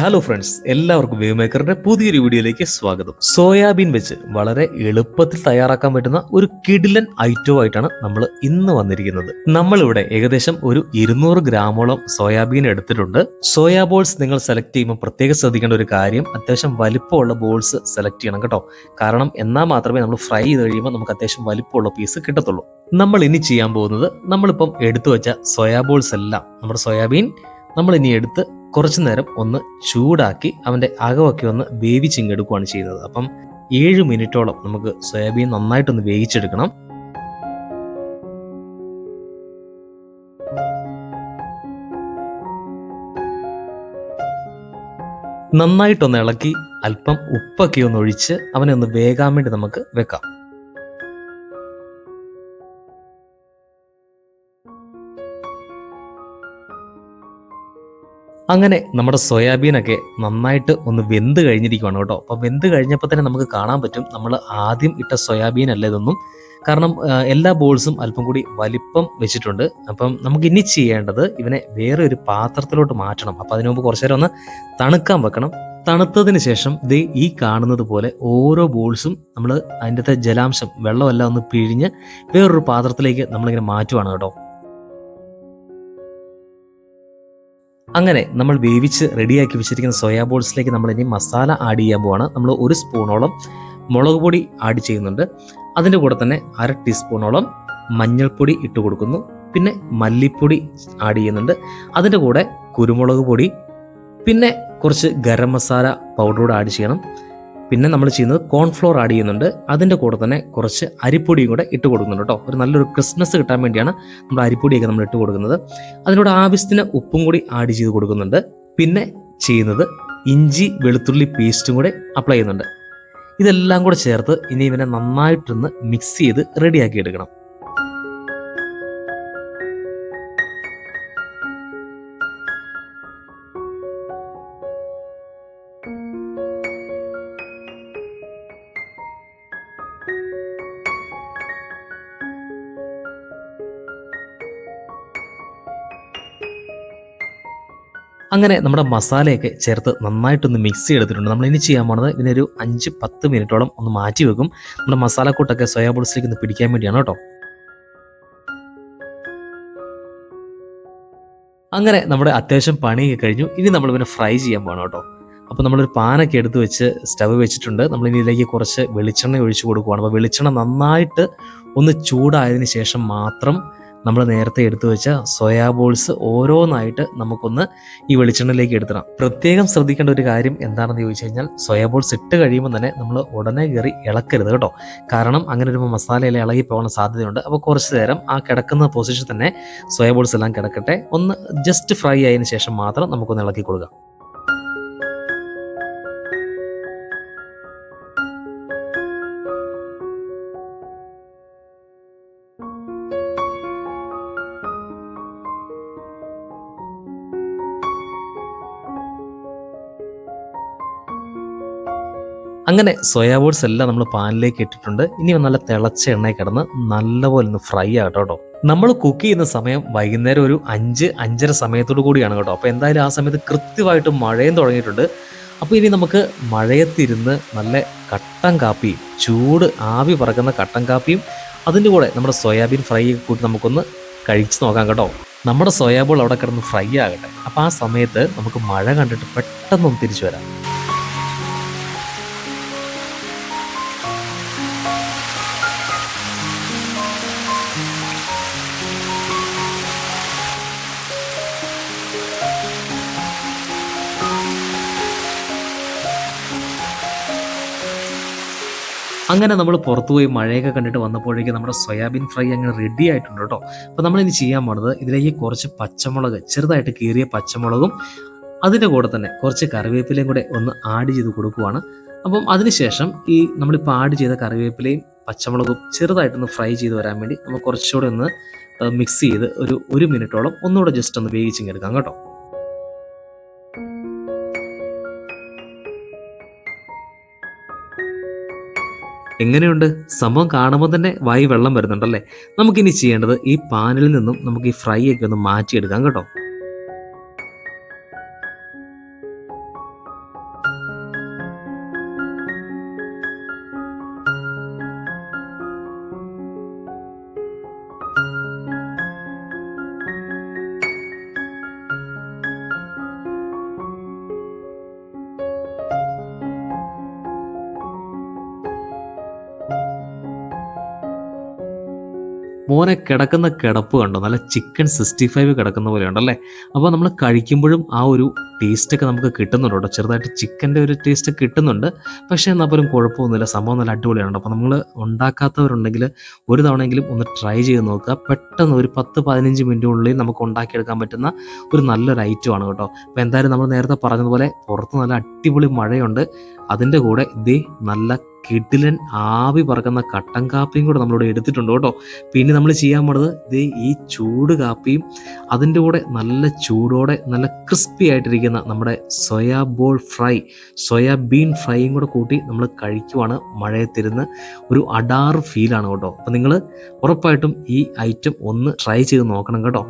Hello friends എല്ലാവർക്കും wave മേക്കറിന്റെ പുതിയൊരു വീഡിയോയിലേക്ക് സ്വാഗതം. സോയാബീൻ വെച്ച് വളരെ എളുപ്പത്തിൽ തയ്യാറാക്കാൻ പറ്റുന്ന ഒരു കിഡിലൻ ഐറ്റം ആയിട്ടാണ് നമ്മൾ ഇന്ന് വന്നിരിക്കുന്നത്. നമ്മളിവിടെ ഏകദേശം ഒരു ഇരുന്നൂറ് ഗ്രാമോളം സോയാബീൻ എടുത്തിട്ടുണ്ട്. സോയാ ബോൾസ് നിങ്ങൾ സെലക്ട് ചെയ്യുമ്പോൾ പ്രത്യേകം ശ്രദ്ധിക്കേണ്ട ഒരു കാര്യം അത്യാവശ്യം വലിപ്പമുള്ള ബോൾസ് സെലക്ട് ചെയ്യണം കേട്ടോ. കാരണം എന്നാൽ മാത്രമേ നമ്മൾ ഫ്രൈ ചെയ്ത് കഴിയുമ്പോൾ നമുക്ക് അത്യാവശ്യം വലിപ്പമുള്ള പീസ് കിട്ടത്തുള്ളൂ. നമ്മൾ ഇനി ചെയ്യാൻ പോകുന്നത് നമ്മളിപ്പം എടുത്തു വെച്ച സോയാ ബോൾസ് എല്ലാം നമ്മുടെ സോയാബീൻ നമ്മൾ ഇനി എടുത്ത് കുറച്ചു നേരം ഒന്ന് ചൂടാക്കി അവന്റെ അകമൊക്കെ ഒന്ന് വേവിച്ചിങ്ങെടുക്കുകയാണ് ചെയ്യുന്നത്. അപ്പം ഏഴ് മിനിറ്റോളം നമുക്ക് സോയാബീൻ നന്നായിട്ടൊന്ന് വേവിച്ചെടുക്കണം. നന്നായിട്ടൊന്ന് ഇളക്കി അല്പം ഉപ്പൊക്കെ ഒന്ന് ഒഴിച്ച് അവനെ ഒന്ന് വേകാൻ വേണ്ടി നമുക്ക് വെക്കാം. അങ്ങനെ നമ്മുടെ സോയാബീനൊക്കെ നന്നായിട്ട് ഒന്ന് വെന്ത് കഴിഞ്ഞിരിക്കുകയാണ് കേട്ടോ. അപ്പോൾ വെന്ത് കഴിഞ്ഞപ്പോൾ തന്നെ നമുക്ക് കാണാൻ പറ്റും നമ്മൾ ആദ്യം ഇട്ട സോയാബീൻ അല്ല ഇതൊന്നും. കാരണം എല്ലാ ബോൾസും അല്പം കൂടി വലിപ്പം വെച്ചിട്ടുണ്ട്. അപ്പം നമുക്ക് ഇനി ചെയ്യേണ്ടത് ഇവനെ വേറെ ഒരു പാത്രത്തിലോട്ട് മാറ്റണം. അപ്പം അതിനു മുമ്പ് കുറച്ചു നേരം ഒന്ന് തണുക്കാൻ വെക്കണം. തണുത്തതിന് ശേഷം ദേ ഈ കാണുന്നത് പോലെ ഓരോ ബോൾസും നമ്മൾ അതിന്റെ ജലാംശം വെള്ളമെല്ലാം ഒന്ന് പിഴിഞ്ഞ് വേറൊരു പാത്രത്തിലേക്ക് നമ്മളിങ്ങനെ മാറ്റുവാണ് കേട്ടോ. അങ്ങനെ നമ്മൾ വേവിച്ച് റെഡിയാക്കി വെച്ചിരിക്കുന്ന സോയാ ബോൾസിലേക്ക് നമ്മൾ ഇനി മസാല ആഡ് ചെയ്യാൻ പോവാണ്. നമ്മൾ ഒരു സ്പൂണോളം മുളക് പൊടി ആഡ് ചെയ്യുന്നുണ്ട്. അതിന്റെ കൂടെ തന്നെ അര ടീസ്പൂണോളം മഞ്ഞൾപ്പൊടി ഇട്ട് കൊടുക്കുന്നു. പിന്നെ മല്ലിപ്പൊടി ആഡ് ചെയ്യുന്നുണ്ട്. അതിന്റെ കൂടെ കുരുമുളക് പൊടി പിന്നെ കുറച്ച് ഗരം മസാല പൗഡർ കൂടെ ആഡ് ചെയ്യണം. പിന്നെ നമ്മൾ ചെയ്യുന്നത് കോൺഫ്ലോർ ആഡ് ചെയ്യുന്നുണ്ട്. അതിന്റെ കൂടെ തന്നെ കുറച്ച് അരിപ്പൊടിയും കൂടെ ഇട്ട് കൊടുക്കുന്നുണ്ട് കേട്ടോ. ഒരു നല്ലൊരു ക്രിസ്മസ് കിട്ടാൻ വേണ്ടിയാണ് നമ്മൾ അരിപ്പൊടിയൊക്കെ നമ്മൾ ഇട്ട് കൊടുക്കുന്നത്. അതിനോട് ആവശ്യത്തിന് ഉപ്പും കൂടി ആഡ് ചെയ്ത് കൊടുക്കുന്നുണ്ട്. പിന്നെ ചെയ്യുന്നത് ഇഞ്ചി വെളുത്തുള്ളി പേസ്റ്റും കൂടെ അപ്ലൈ ചെയ്യുന്നുണ്ട്. ഇതെല്ലാം കൂടെ ചേർത്ത് ഇനി ഇവനെ നന്നായിട്ടൊന്ന് മിക്സ് ചെയ്ത് റെഡിയാക്കി എടുക്കണം. അങ്ങനെ നമ്മുടെ മസാലയൊക്കെ ചേർത്ത് നന്നായിട്ടൊന്ന് മിക്സ് ചെയ്തെടുത്തിട്ടുണ്ട്. നമ്മൾ ഇനി ചെയ്യാൻ പോണത് ഇതിനൊരു അഞ്ച് പത്ത് മിനിറ്റോളം ഒന്ന് മാറ്റി വെക്കും. നമ്മുടെ മസാലക്കൂട്ടൊക്കെ സോയാ ബോൾസിലേക്ക് ഒന്ന് പിടിക്കാൻ വേണ്ടിയാണ് കേട്ടോ. അങ്ങനെ നമ്മുടെ അത്യാവശ്യം പണിയൊക്കെ കഴിഞ്ഞു. ഇനി നമ്മൾ ഇവനെ ഫ്രൈ ചെയ്യാൻ പോകണം കേട്ടോ. അപ്പോൾ നമ്മളൊരു പാനൊക്കെ എടുത്ത് വെച്ച് സ്റ്റവ് വെച്ചിട്ടുണ്ട്. നമ്മൾ ഇനി ഇതിലേക്ക് കുറച്ച് വെളിച്ചെണ്ണ ഒഴിച്ചു കൊടുക്കുകയാണ് അപ്പോൾ വെളിച്ചെണ്ണ നന്നായിട്ട് ഒന്ന് ചൂടായതിനു ശേഷം മാത്രം നമ്മൾ നേരത്തെ എടുത്തു വെച്ച സോയാ ബോൾസ് ഓരോന്നായിട്ട് നമുക്കൊന്ന് ഈ വെളിച്ചെണ്ണയിലേക്ക് എടുത്തണം പ്രത്യേകം ശ്രദ്ധിക്കേണ്ട ഒരു കാര്യം എന്താണെന്ന് ചോദിച്ചു കഴിഞ്ഞാൽ സോയാ ബോൾസ് ഇട്ട് കഴിയുമ്പോൾ തന്നെ നമ്മൾ ഉടനെ കയറി ഇളക്കരുത് കേട്ടോ. കാരണം അങ്ങനെ ഒരു മസാലയെല്ലാം ഇളകി പോകാൻ സാധ്യതയുണ്ട്. അപ്പോൾ കുറച്ച് നേരം ആ കിടക്കുന്ന പൊസിഷൻ തന്നെ സോയാ ബോൾസ് എല്ലാം കിടക്കട്ടെ. ഒന്ന് ജസ്റ്റ് ഫ്രൈ ആയതിനു ശേഷം മാത്രം നമുക്കൊന്ന് ഇളക്കി കൊടുക്കാം. അങ്ങനെ സോയാ ബോൾസ് എല്ലാം നമ്മൾ പാനിലേക്ക് ഇട്ടിട്ടുണ്ട്. ഇനി നല്ല തിളച്ച എണ്ണയിൽ കിടന്ന് നല്ലപോലെ ഒന്ന് ഫ്രൈ ആകട്ടോ കേട്ടോ. നമ്മൾ കുക്ക് ചെയ്യുന്ന സമയം വൈകുന്നേരം ഒരു അഞ്ച് അഞ്ചര സമയത്തോടു കൂടിയാണ് കേട്ടോ. അപ്പോൾ എന്തായാലും ആ സമയത്ത് കൃത്യമായിട്ട് മഴയും തുടങ്ങിയിട്ടുണ്ട്. അപ്പോൾ ഇനി നമുക്ക് മഴയത്തിരുന്ന് നല്ല കട്ടൻ കാപ്പിയും ചൂട് ആവി പറക്കുന്ന കട്ടൻ കാപ്പിയും അതിന്റെ കൂടെ നമ്മുടെ സോയാബീൻ ഫ്രൈ ഒക്കെ കൂട്ടി നമുക്കൊന്ന് കഴിച്ച് നോക്കാം കേട്ടോ. നമ്മുടെ സോയാബോൾ അവിടെ കിടന്ന് ഫ്രൈ ആകട്ടെ. അപ്പോൾ ആ സമയത്ത് നമുക്ക് മഴ കണ്ടിട്ട് പെട്ടെന്നൊന്ന് തിരിച്ചു വരാം. അങ്ങനെ നമ്മൾ പുറത്തുപോയി മഴയൊക്കെ കണ്ടിട്ട് വന്നപ്പോഴേക്കും നമ്മുടെ സോയാബീൻ ഫ്രൈ അങ്ങനെ റെഡി ആയിട്ടുണ്ട് കേട്ടോ. അപ്പോൾ ഇനി ചെയ്യാൻ പോണത് ഇതിലേക്ക് കുറച്ച് പച്ചമുളക് ചെറുതായിട്ട് കീറിയ പച്ചമുളകും അതിന്റെ കൂടെ തന്നെ കുറച്ച് കറിവേപ്പിലയും കൂടെ ഒന്ന് ആഡ് ചെയ്ത് കൊടുക്കുവാണ്. അപ്പം അതിനുശേഷം ഈ നമ്മളിപ്പോൾ ആഡ് ചെയ്ത കറിവേപ്പിലയും പച്ചമുളകും ചെറുതായിട്ടൊന്ന് ഫ്രൈ ചെയ്ത് വരാൻ വേണ്ടി നമ്മൾ കുറച്ചുകൂടെ ഒന്ന് മിക്സ് ചെയ്ത് ഒരു ഒരു മിനിറ്റോളം ഒന്നുകൂടെ ജസ്റ്റ് ഒന്ന് വേവിച്ചിങ്ങെടുക്കാം കേട്ടോ. എങ്ങനെയുണ്ട്? സംഭവം കാണുമ്പോൾ തന്നെ വായി വെള്ളം വരുന്നുണ്ടല്ലേ? നമുക്കിനി ചെയ്യേണ്ടത് ഈ പാനിൽ നിന്നും നമുക്ക് ഈ ഫ്രൈ ഒക്കെ ഒന്ന് മാറ്റിയെടുക്കാം കേട്ടോ. മോനെ കിടക്കുന്ന കിടപ്പ് കണ്ടോ? നല്ല ചിക്കൻ സിക്സ്റ്റി ഫൈവ് കിടക്കുന്ന പോലെ ഉണ്ടല്ലേ അപ്പോൾ നമ്മൾ കഴിക്കുമ്പോഴും ആ ഒരു ടേസ്റ്റൊക്കെ നമുക്ക് കിട്ടുന്നുണ്ട് കേട്ടോ. ചെറുതായിട്ട് ചിക്കന്റെ ഒരു ടേസ്റ്റ് കിട്ടുന്നുണ്ട്. പക്ഷേ എന്നാൽ പോലും കുഴപ്പമൊന്നുമില്ല. സംഭവം നല്ല അടിപൊളിയാണ് അപ്പോൾ നമ്മൾ ഉണ്ടാക്കാത്തവരുണ്ടെങ്കിൽ ഒരു തവണയെങ്കിലും ഒന്ന് ട്രൈ ചെയ്ത് നോക്കുക. പെട്ടെന്ന് ഒരു പത്ത് പതിനഞ്ച് മിനിറ്റിനുള്ളിൽ നമുക്ക് ഉണ്ടാക്കിയെടുക്കാൻ പറ്റുന്ന ഒരു നല്ലൊരു ഐറ്റമാണ് കേട്ടോ. അപ്പോൾ എന്തായാലും നമ്മൾ നേരത്തെ പറഞ്ഞതുപോലെ പുറത്ത് നല്ല അടിപൊളി മഴയുണ്ട്. അതിന്റെ കൂടെ ഇതേ നല്ല കിടിലൻ ആവി പറക്കുന്ന കട്ടൻ കാപ്പിയും കൂടെ നമ്മളിവിടെ എടുത്തിട്ടുണ്ട് കേട്ടോ. പിന്നെ നമ്മൾ ചെയ്യാൻ പോണത് ഇത് ഈ ചൂട് കാപ്പിയും അതിന്റെ കൂടെ നല്ല ചൂടോടെ നല്ല ക്രിസ്പി ആയിട്ടിരിക്കുന്ന നമ്മുടെ സോയാ ബോൾ ഫ്രൈ സോയാബീൻ ഫ്രൈയും കൂടെ കൂട്ടി നമ്മൾ കഴിക്കുവാണ് മഴയത്തിരുന്ന്. ഒരു അഡാർ ഫീലാണ് കേട്ടോ. അപ്പം നിങ്ങൾ ഉറപ്പായിട്ടും ഈ ഐറ്റം ഒന്ന് ട്രൈ ചെയ്ത് നോക്കണം കേട്ടോ.